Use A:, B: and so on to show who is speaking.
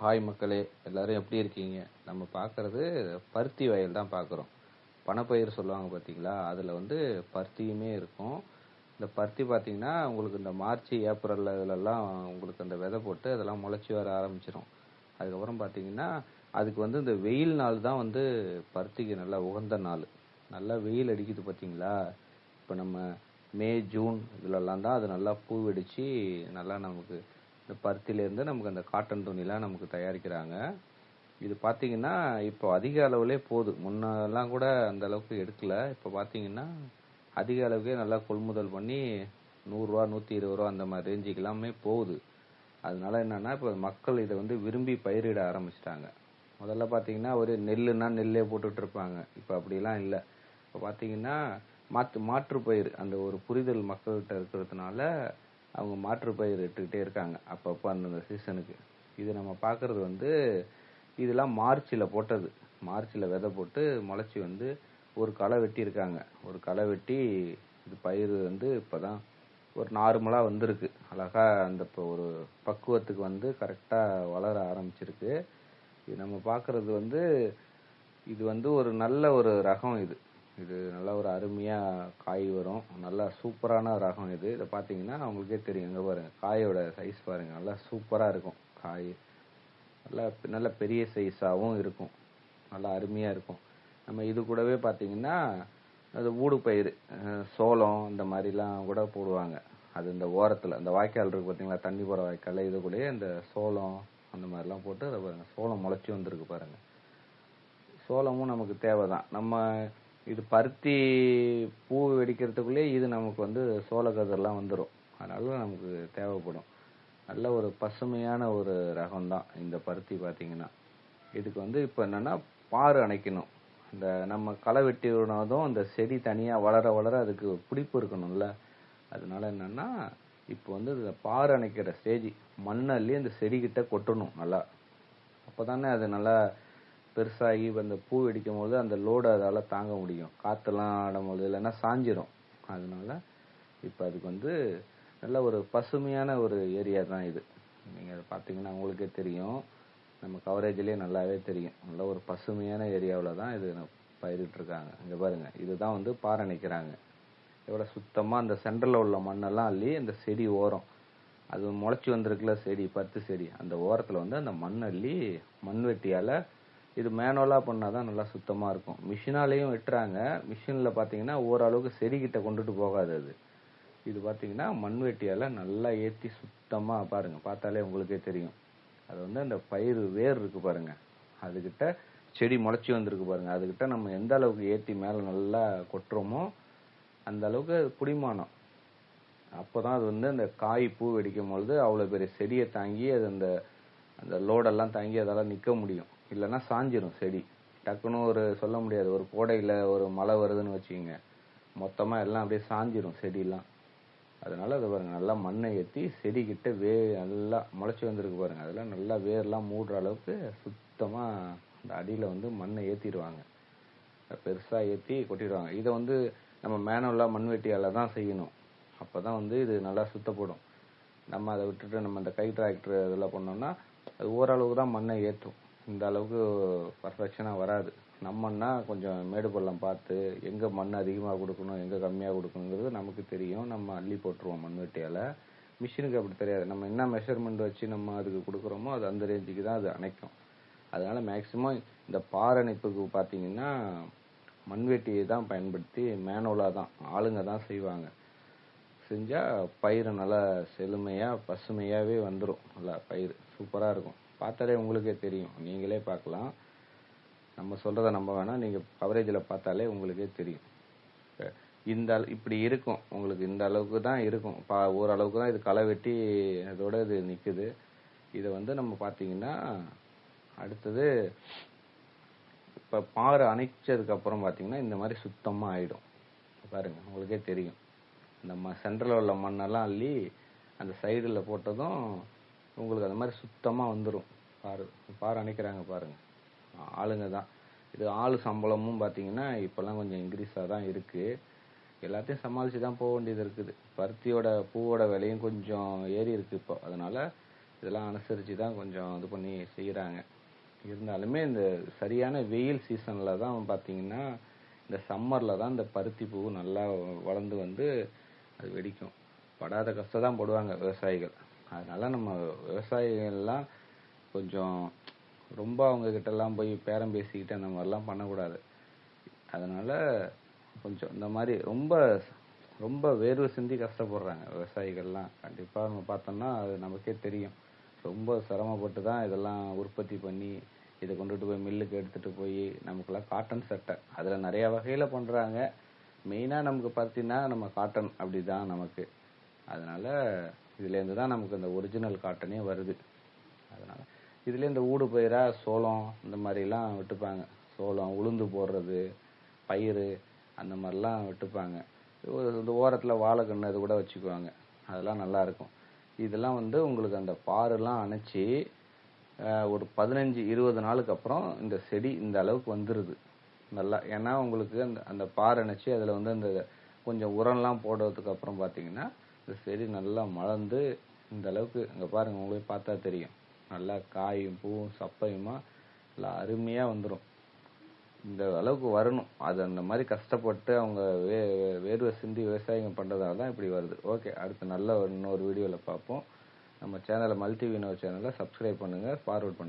A: Hi மக்களே எல்லாரும் எப்படி இருக்கீங்க? நம்ம பார்க்கறது பருத்தி வயல் தான் பார்க்குறோம். பணப்பயிர் சொல்லுவாங்க பார்த்தீங்களா? அதில் வந்து பருத்தியுமே இருக்கும். இந்த பருத்தி பார்த்தீங்கன்னா உங்களுக்கு இந்த மார்ச் ஏப்ரல் இதிலெல்லாம் உங்களுக்கு அந்த விதை போட்டு அதெல்லாம் முளைச்சி வர ஆரம்பிச்சிடும் அதுக்கப்புறம் பார்த்தீங்கன்னா அதுக்கு வந்து இந்த வெயில் நாள் தான் வந்து பருத்திக்கு நல்லா உகந்த நாள். நல்லா வெயில் அடிக்குது பார்த்தீங்களா? இப்போ நம்ம மே ஜூன் இதுலலாம் தான் அது நல்லா பூ வெடித்து நல்லா நமக்கு இந்த பருத்திலேருந்து நமக்கு அந்த காட்டன் துணிலாம் நமக்கு தயாரிக்கிறாங்க. இது பார்த்தீங்கன்னா இப்போ அதிக அளவுலே போகுது முன்னெல்லாம் கூட அந்த அளவுக்கு எடுக்கல. இப்போ பார்த்தீங்கன்னா அதிக அளவுக்கே நல்லா கொள்முதல் பண்ணி நூறுரூவா நூற்றி இருபது ரூபா அந்த மாதிரி ரேஞ்சுக்கு எல்லாமே போகுது. அதனால என்னன்னா இப்போ மக்கள் இதை வந்து விரும்பி பயிரிட ஆரம்பிச்சிட்டாங்க. முதல்ல பார்த்தீங்கன்னா ஒரு நெல்லுன்னா நெல்லே போட்டுட்டு இருப்பாங்க. இப்போ அப்படிலாம் இல்லை. இப்போ பார்த்தீங்கன்னா மாற்று மாற்று பயிர் அந்த ஒரு புரிதல் மக்கள்கிட்ட இருக்கிறதுனால அவங்க மாற்று பயிர் இட்டுக்கிட்டே இருக்காங்க அப்பப்போ அந்தந்த சீசனுக்கு இது நம்ம பார்க்கறது வந்து இதெல்லாம் மார்ச்சில் போட்டது. மார்ச்சில் விதை போட்டு முளைச்சி வந்து ஒரு களை வெட்டியிருக்காங்க. ஒரு களை வெட்டி இது பயிர் வந்து இப்போ தான் ஒரு நார்மலாக வந்திருக்கு. அழகாக அந்த இப்போ ஒரு பக்குவத்துக்கு வந்து கரெக்டாக வளர ஆரம்பிச்சிருக்கு. இது நம்ம பார்க்குறது வந்து இது வந்து ஒரு நல்ல ஒரு ரகம் இது. இது நல்ல ஒரு அருமையாக காய் வரும். நல்லா சூப்பரான ரகம் இது. இதை பார்த்தீங்கன்னா உங்களுக்கே தெரியும். இங்கே பாருங்கள் காயோட சைஸ் பாருங்கள் நல்லா சூப்பராக இருக்கும் காய். நல்லா நல்ல பெரிய சைஸாகவும் இருக்கும். நல்லா அருமையாக இருக்கும். நம்ம இது கூடவே பார்த்தீங்கன்னா அது ஊடு பயிர் சோளம் இந்த மாதிரிலாம் கூட போடுவாங்க. அது இந்த ஓரத்தில் அந்த வாய்க்கால் இருக்குது பார்த்தீங்களா தண்ணி போகிற வாய்க்கால் இது கூடயே இந்த சோளம் அந்த மாதிரிலாம் போட்டு அதை பாருங்கள் சோளம் முளைச்சி வந்திருக்கு பாருங்கள் சோளமும் நமக்கு தேவை தான் நம்ம இது பருத்தி பூ வெடிக்கிறதுக்குள்ளே இது நமக்கு வந்து சோளக்கதிரெல்லாம் வந்துடும் அதனால நமக்கு தேவைப்படும். நல்ல ஒரு பசுமையான ஒரு ரகம் தான் இந்த பருத்தி பார்த்தீங்கன்னா. இதுக்கு வந்து இப்போ என்னென்னா பாரு அணைக்கணும். இந்த நம்ம களை வெட்டி அந்த செடி தனியாக வளர வளர அதுக்கு பிடிப்பு இருக்கணும்ல. அதனால என்னென்னா இப்போ வந்து இந்த பாரு அணைக்கிற ஸ்டேஜ் மண்ணள்ளி அந்த செடிக்கிட்ட கொட்டணும் நல்லா. அப்போ தானே அது நல்லா பெருசாகி அந்த பூ வெடிக்கும் போது அந்த லோடு அதால் தாங்க முடியும். காற்றுலாம் ஆடும்போது இல்லைன்னா சாஞ்சிரும். அதனால இப்போ அதுக்கு வந்து நல்ல ஒரு பசுமையான ஒரு ஏரியா தான் இது. நீங்கள் அதை பார்த்தீங்கன்னா உங்களுக்கே தெரியும். நம்ம கவரேஜ்லேயே நல்லாவே தெரியும். நல்ல ஒரு பசுமையான ஏரியாவில் தான் இது பயிரிட்டுருக்காங்க இங்கே பாருங்க. இதுதான் வந்து பாரணிக்கிறாங்க எவ்வளோ சுத்தமாக அந்த சென்டரில் உள்ள மண்ணெல்லாம் அள்ளி அந்த செடி ஓரம். அது முளைச்சி வந்திருக்குல செடி பத்து செடி. அந்த ஓரத்தில் வந்து அந்த மண் அள்ளி மண்வெட்டியால் இது மேனுவலாக பண்ணால் தான் நல்லா சுத்தமாக இருக்கும். மிஷினாலேயும் வெட்டுறாங்க. மிஷினில் பார்த்தீங்கன்னா ஓரளவுக்கு செடிக்கிட்ட கொண்டுட்டு போகாது அது. இது பார்த்தீங்கன்னா மண்வெட்டியால் நல்லா ஏற்றி சுத்தமாக பாருங்கள் பார்த்தாலே உங்களுக்கே தெரியும். அது வந்து அந்த பயிர் வேர் இருக்குது பாருங்க. அதுக்கிட்ட செடி முளைச்சி வந்திருக்கு பாருங்க. அதுக்கிட்ட நம்ம எந்த அளவுக்கு ஏற்றி மேலே நல்லா கொட்டுறோமோ அந்த அளவுக்கு புடிமானம். அப்போ தான் அது வந்து அந்த காய் பூ வெடிக்கும் பொழுது அவ்வளோ பெரிய செடியை தாங்கி அது அந்த அந்த லோடெல்லாம் தாங்கி அதெல்லாம் நிற்க முடியும். இல்லைன்னா சாஞ்சிரும் செடி. டக்குன்னு ஒரு சொல்ல முடியாது. ஒரு கோடையில் ஒரு மழை வருதுன்னு வச்சுக்கோங்க. மொத்தமாக எல்லாம் அப்படியே சாஞ்சிரும் செடிலாம். அதனால அதை பாருங்க நல்லா மண்ணை ஏற்றி செடிக்கிட்ட வே நல்லா முளைச்சி வந்திருக்கு பாருங்க. அதெல்லாம் நல்லா வேர்லாம் மூடுற அளவுக்கு சுத்தமாக அந்த அடியில் வந்து மண்ணை ஏற்றிடுவாங்க பெருசாக ஏற்றி கொட்டிடுவாங்க. இதை வந்து நம்ம மேனுவலாக மண்வெட்டியால் தான் செய்யணும். அப்போ தான் வந்து இது நல்லா சுத்தப்படும். நம்ம அதை விட்டுட்டு நம்ம இந்த கை டிராக்டர் இதெல்லாம் பண்ணோம்னா அது ஓரளவுக்கு தான் மண்ணை ஏற்றும். இந்த அளவுக்கு பர்ஃபெக்ஷனாக வராது. நம்மன்னா கொஞ்சம் மேடு பள்ளம் பார்த்து எங்கே மண் அதிகமாக கொடுக்கணும் எங்கே கம்மியாக கொடுக்கணுங்கிறது நமக்கு தெரியும். நம்ம அள்ளி போட்டுருவோம் மண்வெட்டியால் மிஷினுக்கு அப்படி தெரியாது. நம்ம என்ன மெஷர்மெண்ட் வச்சு நம்ம அதுக்கு கொடுக்குறோமோ அது அந்த ரேஞ்சுக்கு தான் அது அணைக்கும். அதனால் மேக்சிமம் இந்த பாரணைப்புக்கு பார்த்தீங்கன்னா மண்வெட்டியை தான் பயன்படுத்தி மேனுவலாக தான் ஆளுங்க தான் செய்வாங்க. செஞ்சால் பயிர் நல்லா செழுமையாக பசுமையாகவே வந்துடும் நல்லா பயிர் சூப்பராக இருக்கும். பார்த்தாலே உங்களுக்கே தெரியும். நீங்களே பார்க்கலாம். நம்ம சொல்கிறத நம்ப வேணாம். நீங்கள் கவரேஜில் பார்த்தாலே உங்களுக்கே தெரியும். இந்த இப்படி இருக்கும். உங்களுக்கு இந்த அளவுக்கு தான் இருக்கும். பா ஓரளவுக்கு தான் இது களை வெட்டி அதோட இது நிற்குது இதை வந்து நம்ம பார்த்தீங்கன்னா அடுத்தது இப்போ பாறை அணைச்சதுக்கப்புறம் பார்த்தீங்கன்னா இந்த மாதிரி சுத்தமாக ஆயிடும். பாருங்க உங்களுக்கே தெரியும். நம்ம சென்ட்ரலில் உள்ள மண்ணெல்லாம் அள்ளி அந்த சைடில் போட்டதும் உங்களுக்கு அந்த மாதிரி சுத்தமாக வந்துடும் பாரு பாரு அணைக்கிறாங்க பாருங்க. ஆளுங்க தான். இது ஆள் சம்பளமும் பார்த்தீங்கன்னா இப்போல்லாம் கொஞ்சம் இன்க்ரீஸாக தான் இருக்குது எல்லாத்தையும் சமாளித்து தான் போக வேண்டியது இருக்குது. பருத்தியோட பூவோட விலையும் கொஞ்சம் ஏறி இருக்குது இப்போ. அதனால் இதெல்லாம் அனுசரித்து தான் கொஞ்சம் இது பண்ணி செய்கிறாங்க இருந்தாலுமே இந்த சரியான வெயில் சீசனில் தான் பார்த்தீங்கன்னா இந்த சம்மரில் தான் இந்த பருத்தி பூ நல்லா வளர்ந்து வந்து அது வெடிக்கும். படாத கஷ்டம் தான் படுவாங்க விவசாயிகள். அதனால் நம்ம விவசாயிகள்லாம் கொஞ்சம் ரொம்ப அவங்க கிட்டலாம் போய் பேரம் பேசிக்கிட்டு அந்த மாதிரிலாம் பண்ணக்கூடாது. அதனால கொஞ்சம் இந்த மாதிரி ரொம்ப ரொம்ப வேர்வை சிந்தி கஷ்டப்படுறாங்க விவசாயிகள்லாம். கண்டிப்பாக நம்ம பார்த்தோம்னா அது நமக்கே தெரியும். ரொம்ப சிரமப்பட்டு தான் இதெல்லாம் உற்பத்தி பண்ணி இதை கொண்டுட்டு போய் மில்லுக்கு எடுத்துகிட்டு போய் நமக்குலாம் காட்டன் சட்டை. அதில் நிறைய வகையில் பண்ணுறாங்க மெயினாக நமக்கு பார்த்தீங்கன்னா நம்ம காட்டன் அப்படி தான் நமக்கு. அதனால இதுலேருந்து தான் நமக்கு இந்த ஒரிஜினல் காட்டனே வருது. அதனால் இதுலேயே இந்த ஊடு பயிரா சோளம் இந்த மாதிரிலாம் விட்டுப்பாங்க. சோளம் உளுந்து போடுறது பயிறு அந்த மாதிரிலாம் விட்டுப்பாங்க. இந்த ஓரத்தில் வாழைக்கன்று அது கூட வச்சுக்குவாங்க. அதெல்லாம் நல்லா இருக்கும் இதெல்லாம் வந்து உங்களுக்கு அந்த பாருலாம் அணைச்சி ஒரு பதினஞ்சு இருபது நாளுக்கு அப்புறம் இந்த செடி இந்த அளவுக்கு வந்துடுது நல்லா ஏன்னா உங்களுக்கு அந்த அந்த பார் அணைச்சி அதில் வந்து அந்த கொஞ்சம் உரம்லாம் போடுறதுக்கு அப்புறம் பார்த்தீங்கன்னா இந்த செடி நல்லா மலர்ந்து இந்த அளவுக்கு இங்கே பாருங்க உங்களே பார்த்தா தெரியும். நல்லா காயும் பூவும் சப்பையுமா நல்லா அருமையாக வந்துடும் இந்த அளவுக்கு வரணும். அது அந்த மாதிரி கஷ்டப்பட்டு அவங்க வே வேர்வை சிந்தி விவசாயம் பண்ணுறதால தான் இப்படி வருது. ஓகே அடுத்து நல்ல ஒரு இன்னொரு வீடியோவில் பார்ப்போம். நம்ம சேனலை மல்டி வினோ சேனலை சப்ஸ்கிரைப் பண்ணுங்கள் ஃபார்வர்ட் பண்ணுங்கள்